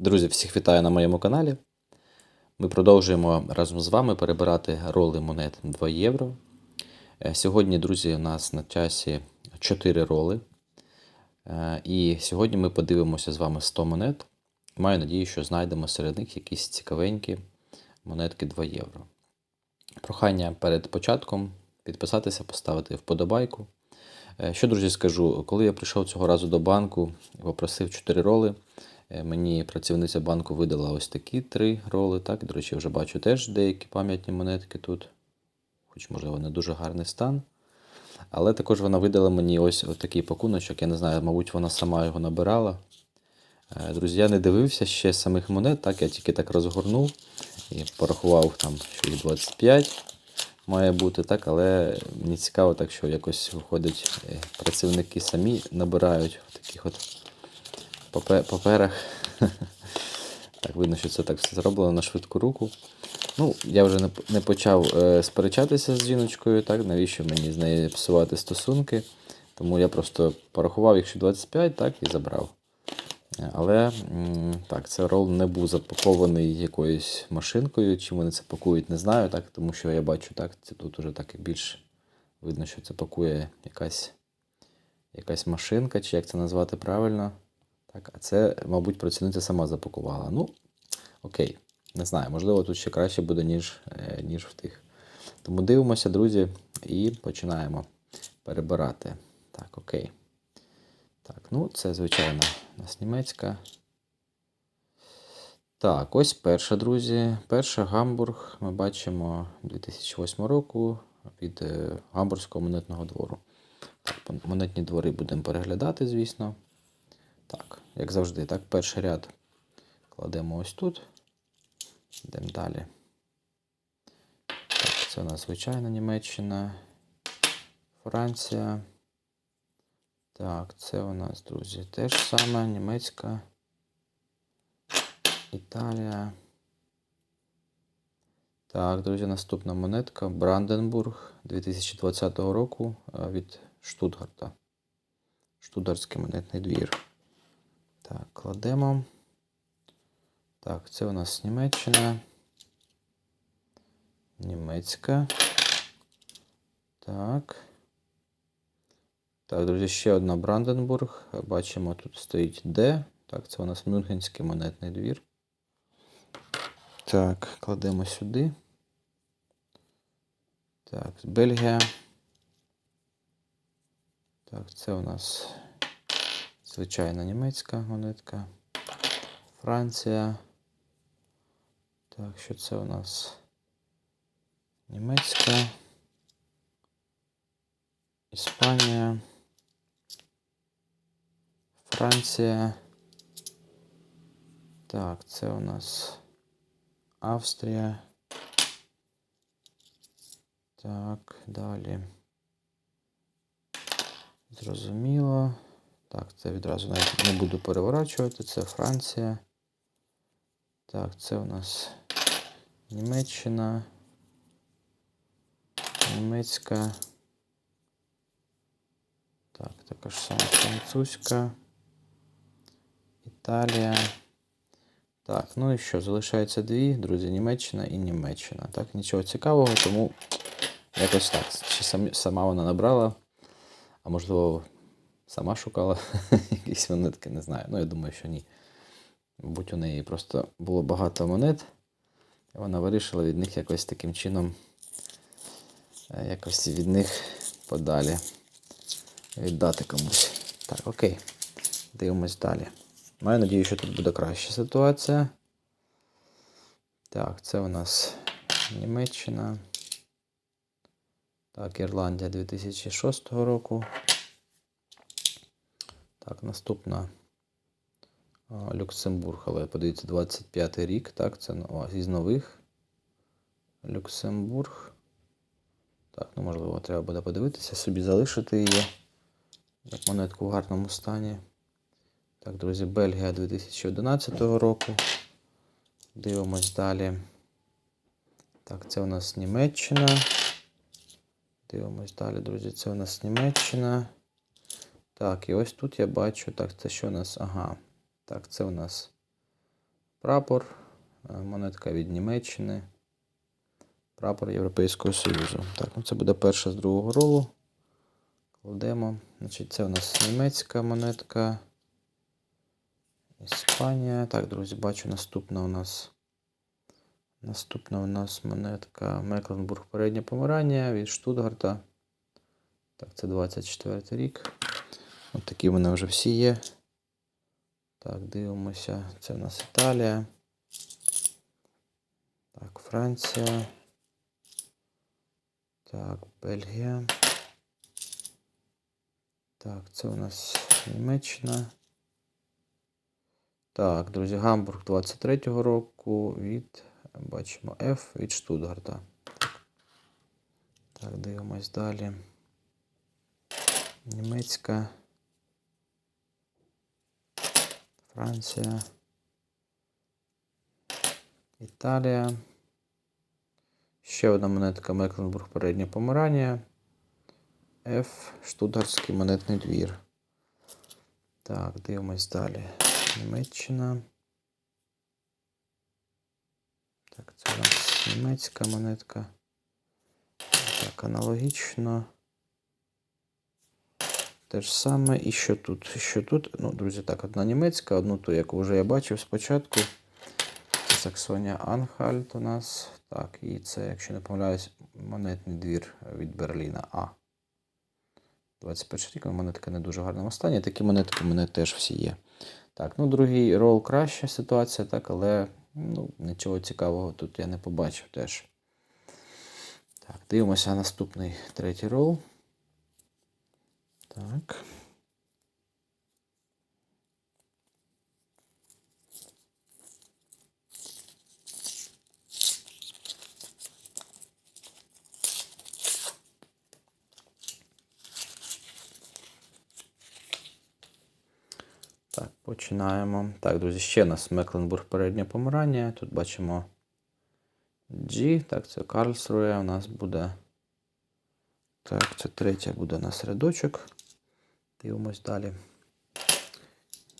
Друзі, всіх вітаю на моєму каналі. Ми продовжуємо разом з вами перебирати роли монет 2 євро. Е, Сьогодні, друзі, у нас на часі 4 роли. Е, І сьогодні ми подивимося з вами 100 монет. Маю надію, що знайдемо серед них якісь цікавенькі монетки 2 євро. Прохання перед початком підписатися, поставити вподобайку. Е, Що, друзі, скажу, коли я прийшов цього разу до банку і попросив 4 роли, мені працівниця банку видала ось такі 3 роли. Так, до речі, вже бачу теж деякі пам'ятні монетки тут, хоч, можливо, не дуже гарний стан. Але також вона видала мені ось такий пакуночок. Я не знаю, мабуть, вона сама його набирала. Е, Друзі, я не дивився ще самих монет, так, я тільки так розгорнув і порахував там, що їх 25 має бути, так, але мені цікаво, так що якось виходить, е, працівники самі набирають таких от паперах. Так, видно, що це так все зроблено на швидку руку. Ну, я вже не, почав е, сперечатися з жіночкою, так, навіщо мені з нею псувати стосунки. Тому я просто порахував їх, що 25, так, і забрав. Е, Але так, цей рол не був запакований якоюсь машинкою. Чим вони це пакують, не знаю, так, тому що я бачу, так, це тут уже так більш видно, що це пакує якась, якась машинка, чи як це назвати правильно. Так, а це, мабуть, працівниця сама запакувала. Ну, окей, не знаю, можливо, тут ще краще буде, ніж, е, ніж в тих. Тому дивимося, друзі, і починаємо перебирати. Так, окей. Так, ну це, звичайно, у нас німецька. Так, ось перша, друзі. Перша Гамбург. Ми бачимо 2008 року від е, Гамбурзького монетного двору. Так, монетні двори будемо переглядати, звісно. Так, як завжди, так, перший ряд кладемо ось тут. Йдемо далі. Так, це у нас звичайна Німеччина, Франція. Так, це у нас, друзі, теж саме німецька. Італія. Так, друзі, наступна монетка Бранденбург 2020 року е, від Штутгарта. Штутгартський монетний двір. Так, кладемо. Так, це у нас Німеччина. Німецька. Так. Так, друзі, ще одна Бранденбург. Бачимо, тут стоїть Д. Так, це у нас Мюнхенський монетний двір. Так, кладемо сюди. Так, Бельгія. Так, це у нас звичайна німецька монетка. Франція. Так, що це у нас? Німецька. Іспанія. Франція. Так, це у нас Австрія. Так, далі. Зрозуміло. Так, це відразу навіть не буду переворачувати. Це Франція. Так, це у нас Німеччина. Німецька. Так, така ж сама французька. Італія. Так, ну і що? Залишається дві, друзі, Німеччина і Німеччина. Так, нічого цікавого, тому якось так. Чи самі, сама вона набрала, а можливо, сама шукала якісь монетки, не знаю. Ну, я думаю, що ні. Мабуть, у неї просто було багато монет, і вона вирішила від них якось таким чином, е, якось від них подалі віддати комусь. Так, окей. Дивимось далі. Маю надію, що тут буде краща ситуація. Так, це у нас Німеччина. Так, Ірландія 2006 року. Так, наступна Люксембург, але подивіться, 25 рік. Так, це о, із нових. Люксембург. Так, ну можливо, треба буде подивитися, собі залишити її. Як монетку в гарному стані. Так, друзі, Бельгія 2011 року. Дивимось далі. Так, це у нас Німеччина. Дивимось далі, друзі. Це у нас Німеччина. Так, і ось тут я бачу. Так, це що у нас? Ага. Так, це у нас прапор, е, монетка від Німеччини, прапор Європейського Союзу. Так, ну це буде перша з другого ролу. Кладемо. Значить, це у нас німецька монетка. Іспанія. Так, друзі, бачу, наступна у нас. Наступна у нас монетка Мекленбург переднє помирання від Штутгарта. Так, це 24 рік. От такі в мене вже всі є. Так, дивимося. Це в нас Італія. Так, Франція. Так, Бельгія. Так, це у нас Німеччина. Так, друзі, Гамбург 23-го року від, бачимо, F від Штутгарта. Так, дивимось далі. Німецька. Франція. Італія. Ще одна монетка Мекленбург переднє помирання. F. Штутгарський монетний двір. Так, дивимось далі. Німеччина. Так, це у нас німецька монетка. Так, аналогічно. Те ж саме. І що тут? Що тут? Ну, друзі, так, одна німецька, одну ту, яку вже я бачив спочатку. Саксонія Анхальт у нас. Так, і це, якщо не помиляюсь, монетний двір від Берліна А. 21 рік, монетка не дуже в гарному стані. Такі монетки у мене теж всі є. Так, ну другий рол краща ситуація, так, але ну, нічого цікавого тут я не побачив теж. Так, дивимося наступний третій рол. Так. Так, починаємо. Так, друзі, ще у нас Мекленбург переднє помирання. Тут бачимо G. Так, це Карлсрує. У нас буде. Так, це третя буде у нас рядочок. Дивимось далі.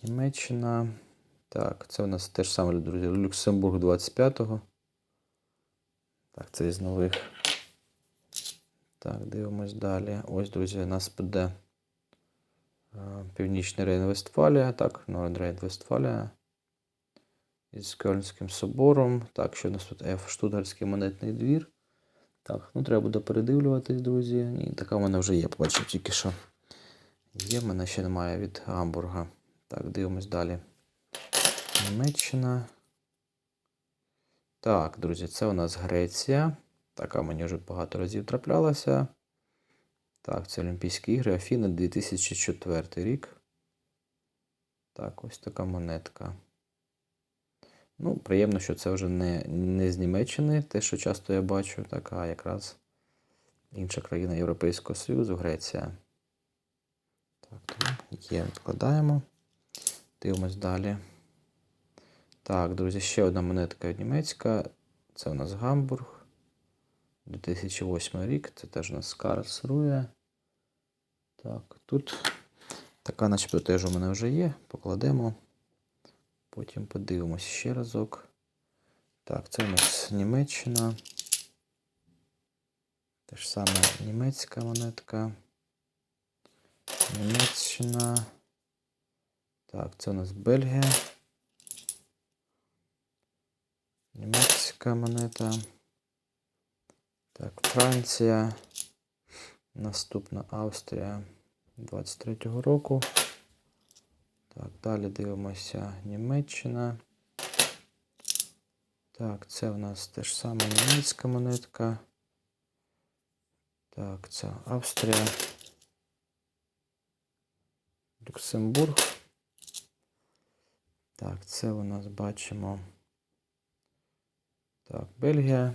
Німеччина. Так, це у нас теж саме, друзі, Люксембург 25-го. Так, це із нових. Так, дивимось далі. Ось, друзі, у нас буде Північний Рейн-Вестфалія. Так, Норен Рейн-Вестфалія. Із Кельнським собором. Так, що у нас тут F, Штутгарський монетний двір. Так, ну треба буде передивлюватись, друзі. Ні, така в мене вже є, побачив тільки що. Є, в мене ще немає від Гамбурга. Так, дивимось далі. Німеччина. Так, друзі, це у нас Греція. Така мені вже багато разів траплялася. Так, це Олімпійські ігри. Афіна 2004 рік. Так, ось така монетка. Ну, приємно, що це вже не, не з Німеччини, те, що часто я бачу, так, а якраз інша країна Європейського Союзу, Греція. Так, є, відкладаємо. Дивимось далі. Так, друзі, ще одна монетка німецька. Це у нас Гамбург. 2008 рік. Це теж у нас Карлсрує. Так, тут така, начебто, теж у мене вже є. Покладемо. Потім подивимось ще разок. Так, це у нас Німеччина. Те ж саме німецька монетка. Німеччина. Так, це у нас Бельгія. Німецька монета. Так, Франція. Наступна Австрія 23-го року. Так, далі дивимося Німеччина. Так, це в нас теж саме німецька монетка. Так, це Австрія. Люксембург. Так, це у нас бачимо. Так, Бельгія.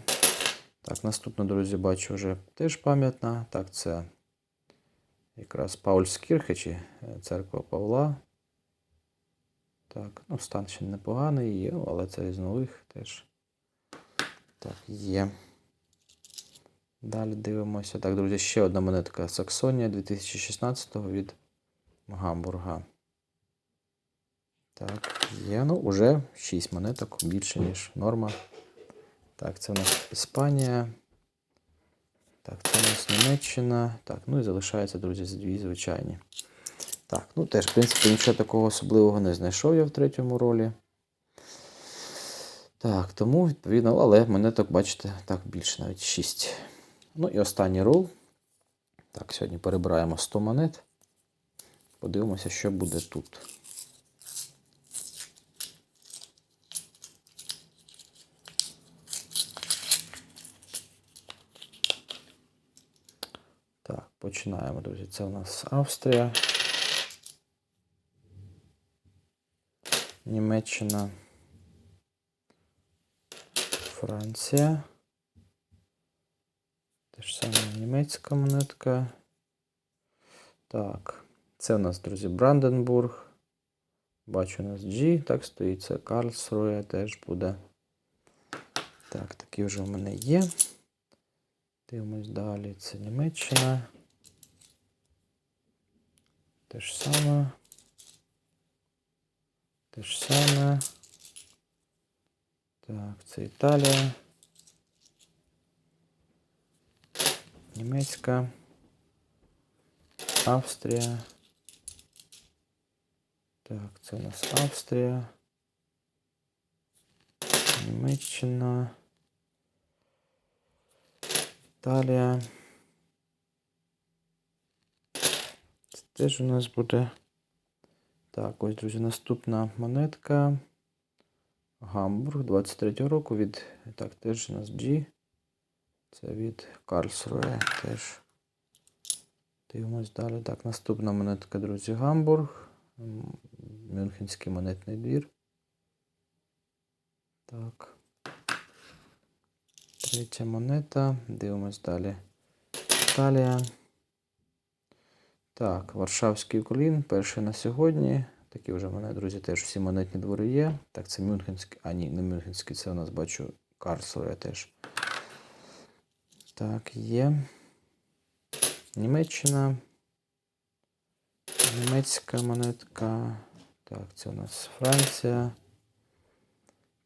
Так, наступна, друзі, бачу вже теж пам'ятна. Так, це якраз Паульскірхе чи е, церква Павла. Так, ну, стан ще непоганий є, але це із нових теж. Так, є. Далі дивимося. Так, друзі, ще одна монетка Саксонія 2016 від Гамбурга. Так, є. Ну, уже 6 монеток більше, ніж норма. Так, це у нас Іспанія. Так, це у нас Німеччина. Так, ну і залишається, друзі, дві звичайні. Так, ну теж, в принципі, нічого такого особливого не знайшов я в третьому ролі. Так, тому, відповідно, але монеток, бачите, так, більше навіть 6. Ну і останній рол. Так, сьогодні перебираємо 100 монет. Подивимося, що буде тут. Так, починаємо, друзі. Це у нас Австрія. Німеччина. Франція. Те ж саме німецька монетка. Так, це у нас, друзі, Бранденбург. Бачу у нас G, так стоїть. Це Карлсрує теж буде. Так, такі вже в мене є. Дивимось далі. Це Німеччина. Те ж саме. Те ж саме. Так, це Італія. Німецька. Австрія. Так, це у нас Австрія. Німеччина. Італія. Це теж у нас буде. Так, ось, друзі, наступна монетка. Гамбург 23 року від. Так, теж у нас G. Це від Карлсруе теж. Дивимось далі. Так, наступна монетка, друзі, Гамбург. Мюнхенський монетний двір. Так. Третя монета. Дивимось далі. Італія. Так, Варшавський колін. Перший на сьогодні. Такі вже мене, друзі, теж всі монетні двори є. Так, це Мюнхенський. А, ні, не Мюнхенський, це у нас бачу Карлсруе теж. Так, є. Німеччина. Німецька монетка. Так, це у нас Франція.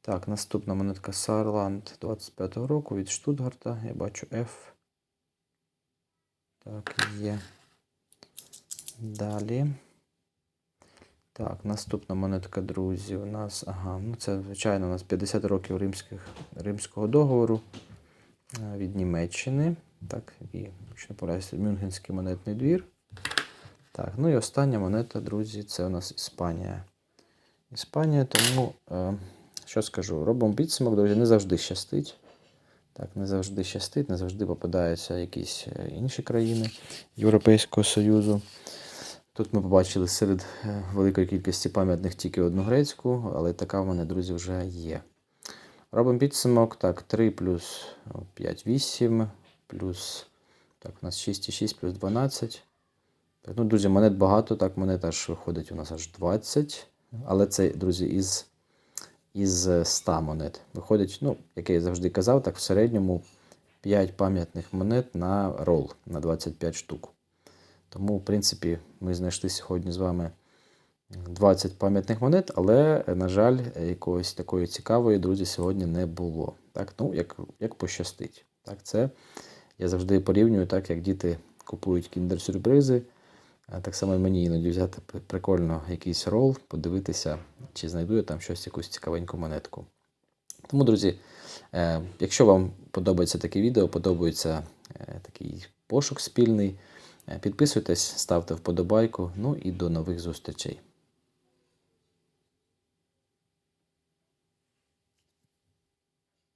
Так, наступна монетка Сарланд 25-го року від Штутгарта. Я бачу F. Так, є. Далі. Так, наступна монетка, друзі, у нас. Ага, ну це, звичайно, у нас 50 років римських, Римського договору е, від Німеччини. Так, і, якщо не Мюнхенський монетний двір. Так, ну і остання монета, друзі, це у нас Іспанія. Іспанія, тому, е, що скажу, робимо підсумок, друзі, не завжди щастить. Так, не завжди щастить, не завжди попадаються якісь е, інші країни Європейського Союзу. Тут ми побачили серед е, великої кількості пам'ятних тільки одну грецьку, але така в мене, друзі, вже є. Робимо підсумок. Так, 3 плюс 5, 8, плюс так, у нас 6 і 6 плюс 12. Так, ну, друзі, монет багато, так, монет аж виходить у нас аж 20. Але це, друзі, із, із 100 монет. Виходить, ну, як я завжди казав, так в середньому 5 пам'ятних монет на рол на 25 штук. Тому, в принципі, ми знайшли сьогодні з вами 20 пам'ятних монет, але, на жаль, якоїсь такої цікавої, друзі, сьогодні не було. Так, ну, як, як пощастить. Так, це я завжди порівнюю, так, як діти купують кіндер-сюрпризи. Так само і мені іноді взяти прикольно якийсь рол, подивитися, чи знайду я там щось, якусь цікавеньку монетку. Тому, друзі, е, якщо вам подобається таке відео, подобається е, такий пошук спільний, е, підписуйтесь, ставте вподобайку. Ну і до нових зустрічей.